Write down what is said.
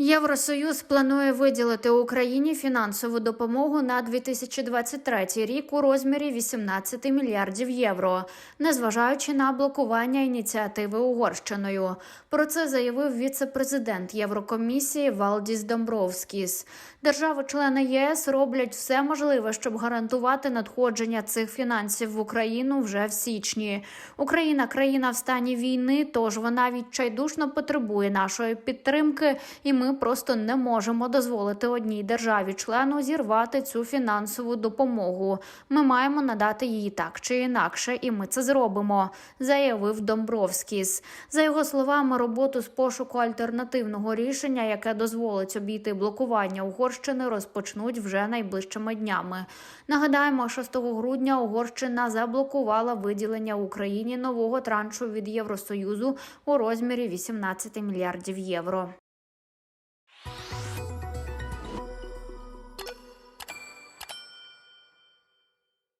Євросоюз планує виділити Україні фінансову допомогу на 2023 рік у розмірі 18 мільярдів євро, незважаючи на блокування ініціативи Угорщиною. Про це заявив віце-президент Єврокомісії Валдіс Домбровскіс. Держави-члени ЄС роблять все можливе, щоб гарантувати надходження цих фінансів в Україну вже в січні. Україна країна в стані війни, тож вона відчайдушно потребує нашої підтримки, і ми просто не можемо дозволити одній державі-члену зірвати цю фінансову допомогу. Ми маємо надати її так чи інакше, і ми це зробимо, заявив Домбровскіс. За його словами, роботу з пошуку альтернативного рішення, яке дозволить обійти блокування Угорщини, розпочнуть вже найближчими днями. Нагадаємо, 6 грудня Угорщина заблокувала виділення Україні нового траншу від Євросоюзу у розмірі 18 мільярдів євро.